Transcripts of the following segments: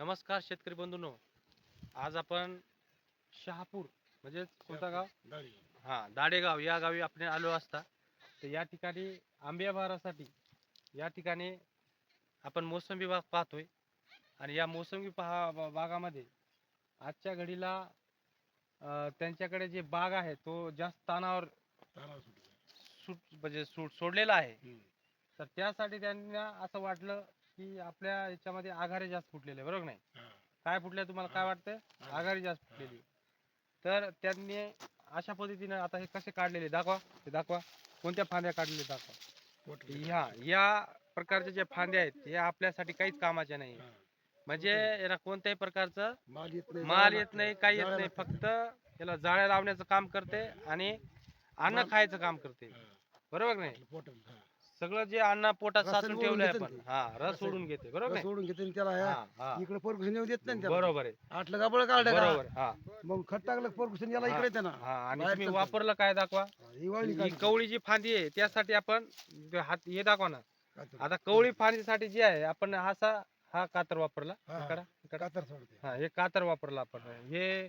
नमस्कार शेतकरी बंधूंनो आज आपण शहापूर म्हणजे कोणता गाव. हा दाडेगाव या गावी आपण आलो असता तर या ठिकाणी आंब्या बहारासाठी या ठिकाणी आपण मोसंबी बाग पाहतोय आणि या मोसंबी पहा बागामध्ये आजच्या घडीला त्यांच्याकडे जे बाग आहे तो जास्त तानावर. सूट म्हणजे सूट सोडलेला आहे. तर त्यासाठी त्यांना असं वाटलं की आपल्या याच्यामध्ये आघारे जास्त फुटलेले बरोबर नाही. काय फुटल्या तुम्हाला काय. वाटतं. आघाडी जास्त फुटलेली तर त्यांनी अशा पद्धतीने आता हे कसे काढलेले दाखवा ते दाखवा कोणत्या फांद्या काढलेल्या दाखवा. ह्या या प्रकारच्या ज्या फांद्या आहेत हे आपल्यासाठी काहीच कामाच्या नाही. म्हणजे याला कोणत्याही प्रकारचं माल येत नाही काही येत नाही. फक्त याला जाळ्या लावण्याचं काम करते आणि अन्न खायचं काम करते. बरोबर नाही. सगळं जे अन्न पोटात रसायन साचून ओढून ठेवलंय घेतं आपण ते. हा रस. सोडून घेते बरोबर रस नाही सोडून घेते आणि त्याला हा. इकडे परकुशन येऊ देत नाही त्याला. बरोबर आहे आटलं गाबळ काढलं का? बरोबर हा मग खत टाकलं परकुशन याला हा. इकडे येते ना हा आणि बाहेर तुम्ही चालतं. वापरलं काय दाखवा ही वाळली ही काढली. कवळी जी फांदी आहे त्यासाठी आपण हात हे दाखवा ना कातर. आता कवळी फांदीसाठी जी आहे आपण असा हा कातर वापरला हा, हा. इकडं इकडं कातर सोडते हा हे कातर वापरला आपण हे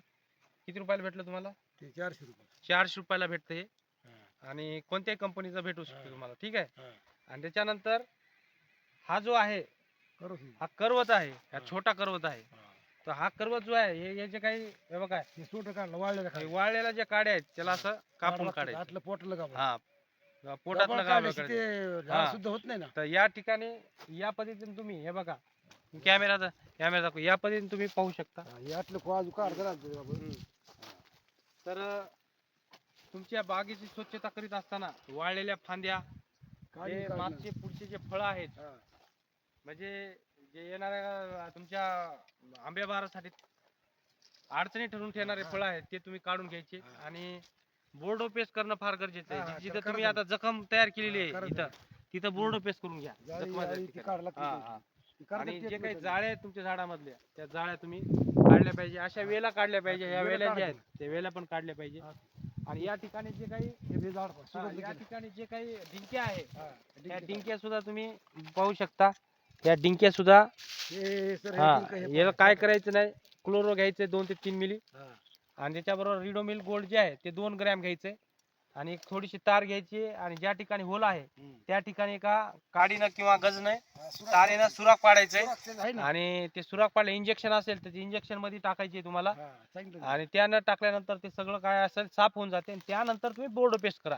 किती रुपयाला भेटलं तुम्हाला ते चारशे रुपये चारशे रुपयाला भेटतं हा. आणि कोणत्याही कंपनीचं भेटू शकतो. तुम्हाला ठीक आहे. आणि त्याच्यानंतर हा जो आहे. हा करवत आहे हा. छोटा करवत आहे. तर हा करवत जो आहे हे याचे काही हे बघा सोट काढलं वाळलेलं हे खाली. वाळलेल्या ज्या काड्या आहेत त्याला असं कापून. काढायचं आतलं पोटलं. हा पोटात गाबळ गावलं काढल्याशी काढायचं ते हा. झाड सुद्धा होत नाही ना तर या ठिकाणी या पद्धतीने तुम्ही हे बघा कॅमेराचा कॅमेरा दाखव या पद्धतीने तुम्ही पाहू शकता हा, हे आतलं काढलं. तर तुमच्या बागेची स्वच्छता करीत असताना वाळलेल्या फांद्या हे. मागचे पुढचे जे फळं आहेत. म्हणजे जे येणाऱ्या तुमच्या आंब्या बहारासाठी अडचणी ठरून ठेवणारे. फळं आहेत ते तुम्ही काढून घ्यायचे. आणि बोर्डो पेस्ट करणं फार गरजेचं आहे जिथं तुम्ही आता जखम तयार केलेली आहे इथं तिथं बोर्डो पेस्ट करून घ्या जाळी- जाळी आणि जे काही. जाळ्या आहेत तुमच्या झाडामधल्या त्या जाळ्या तुम्ही काढल्या पाहिजे अशा वेला काढल्या पाहिजे वेला वेल्या ज्या. आहेत त्या वेल्या पण काढल्या पाहिजे. आणि या ठिकाणी जे काही झाड हा, या. ठिकाणी जे काही डिंक्या आहेत हा, त्या डिंकी डिंक्या सुद्धा तुम्ही पाहू शकता या डिंक्या सुद्धा. हे याला. काय करायचं नाही क्लोरो घ्यायचे दोन ते तीन मिली. आणि त्याच्याबरोबर रिडोमिल गोल्ड जे आहे ते दोन ग्रॅम घ्यायचे आणि एक थोडीशी तार घ्यायची आणि ज्या ठिकाणी होल आहे. त्या ठिकाणी एका काडीनं किंवा गजनं तारेनं सुराख पाडायचंय? आणि ते सुराख पाडलं इंजेक्शन असेल तर ते इंजेक्शनमध्ये टाकायचे तुम्हाला. हा, आणि त्यानं टाकल्यानंतर ते सगळं काय असेल साफ होऊन जाते. आणि त्यानंतर तुम्ही बोर्ड पेस्ट करा.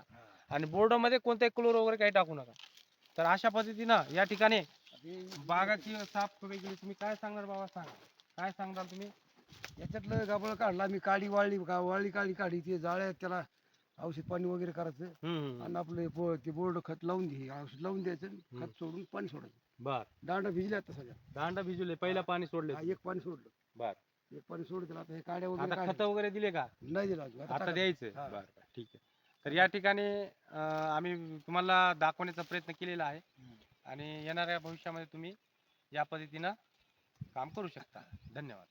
आणि बोर्डमध्ये कोणताही क्लोर वगैरे काही टाकू नका. तर अशा पद्धतीनं या ठिकाणी बागाची साफ वेगळी तुम्ही काय सांगणार बाबा सांगा. काय सांगणार तुम्ही? याच्यातलं गाबळ काढला मी काडी वाळली वाळली काडी काढी ते जाळ्या आहेत, त्याला औषध पाणी वगैरे करायचं. हम्म आणि आपलं बो- ते बोर्ड खत लावून घे औषध लावून द्यायचं. खत सोडून पाणी सोडायचं. बर. दांडा भिजल्या आता सगळ्या. दांडा भिजवले पहिला पाणी सोडले. हा, एक पाणी सोडलं. बर. एक पाणी सोडलं आता हे काड्या वगैरे आता खत काढल्या. वगैरे दिले का? नाही दिलं अजून आता. द्यायचं. हा. बर बर. ठीक आहे. तर या ठिकाणी अं, आम्ही तुम्हाला दाखवण्याचा प्रयत्न केलेला आहे. आणि येणाऱ्या भविष्यामध्ये तुम्ही या पद्धतीनं काम करू शकता. धन्यवाद.